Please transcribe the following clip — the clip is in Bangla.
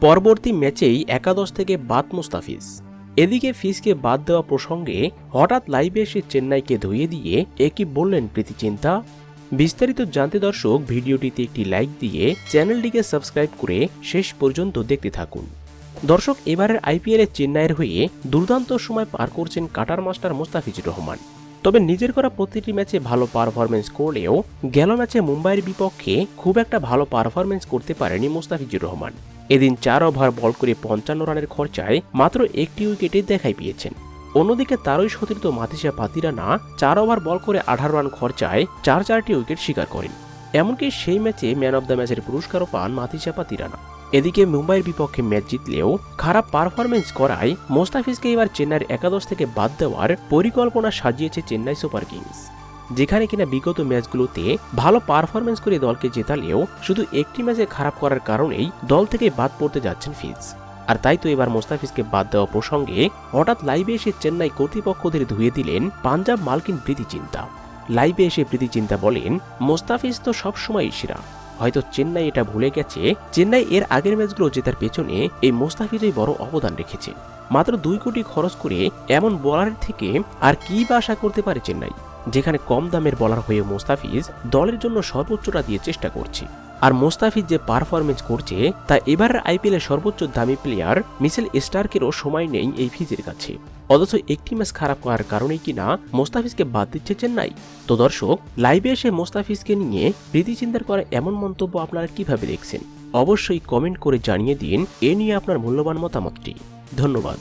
পরবর্তী ম্যাচেই একাদশ থেকে বাদ মুস্তাফিজ। এদিকে ফিসকে বাদ দেওয়া প্রসঙ্গে হঠাৎ লাইভে এসে চেন্নাইকে ধুয়ে দিয়ে একই বললেন প্রীতি চিন্তা বিস্তারিত জানতে দর্শক ভিডিওটিতে একটি লাইক দিয়ে চ্যানেলটিকে সাবস্ক্রাইব করে শেষ পর্যন্ত দেখতে থাকুন। দর্শক, এবারের আইপিএলে চেন্নাইয়ের হয়ে দুর্দান্ত সময় পার করছেন কাটার মাস্টার মোস্তাফিজুর রহমান। তবে নিজের করা প্রতিটি ম্যাচে ভালো পারফরমেন্স করলেও গেল ম্যাচে মুম্বাইয়ের বিপক্ষে খুব একটা ভালো পারফরমেন্স করতে পারেনি মোস্তাফিজুর রহমান। এদিন চার ওভার বল করে পঞ্চান্ন রানের খরচায় মাত্র একটি উইকেটে দেখাই পেয়েছেন। অন্যদিকে তারই সতীর্থ মাতিসা পাতিরানা চার ওভার বল করে আঠারো রান খরচায় চার চারটি উইকেট শিকার করেন। এমনকি সেই ম্যাচে ম্যান অব দ্য ম্যাচের পুরস্কারও পান মাতিসা পাতিরানা। এদিকে মুম্বাইয়ের বিপক্ষে ম্যাচ জিতলেও খারাপ পারফরমেন্স করায় মোস্তাফিজকে এবার চেন্নাইয়ের একাদশ থেকে বাদ দেওয়ার পরিকল্পনা সাজিয়েছে চেন্নাই সুপার কিংস। যেখানে কিনা বিগত ম্যাচগুলোতে ভালো পারফরমেন্স করে দলকে জেতালেও শুধু একটি ম্যাচে খারাপ করার কারণেই দল থেকে বাদ পড়তে যাচ্ছেন ফিজ। আর তাই তো এবার মোস্তাফিজকে বাদ দেওয়া প্রসঙ্গে হঠাৎ লাইভে এসে চেন্নাই কর্তৃপক্ষদের ধুয়ে দিলেন পাঞ্জাব মালকিন প্রীতি চিন্তা লাইভে এসে প্রীতি চিন্তা বলেন, মোস্তাফিজ তো সবসময় সেরা। হয়তো চেন্নাই এটা ভুলে গেছে, চেন্নাই এর আগের ম্যাচগুলো জেতার পেছনে এই মোস্তাফিজই বড় অবদান রেখেছে। মাত্র দুই কোটি খরচ করে এমন বলারের থেকে আর কি বা আশা করতে পারে চেন্নাই? যেখানে কম দামের বলার হয়ে মোস্তাফিজ দলের জন্য সর্বোচ্চটা দিয়ে চেষ্টা করছে। আর মোস্তাফিজ যে পারফরমেন্স করছে, তা এবারের আইপিএলের সর্বোচ্চ দামি প্লেয়ার মিসেল স্টার্কেরও সময় নেই এই ফিজের কাছে। অথচ একটি ম্যাচ খারাপ করার কারণেই কিনা মোস্তাফিজকে বাদ দিচ্ছে চেন্নাই। তো দর্শক লাইভে এসে মোস্তাফিজকে নিয়ে চিন্তার করা এমন মন্তব্য আপনারা কীভাবে দেখছেন? অবশ্যই কমেন্ট করে জানিয়ে দিন, এ নিয়ে আপনার মূল্যবান মতামতটি। ধন্যবাদ।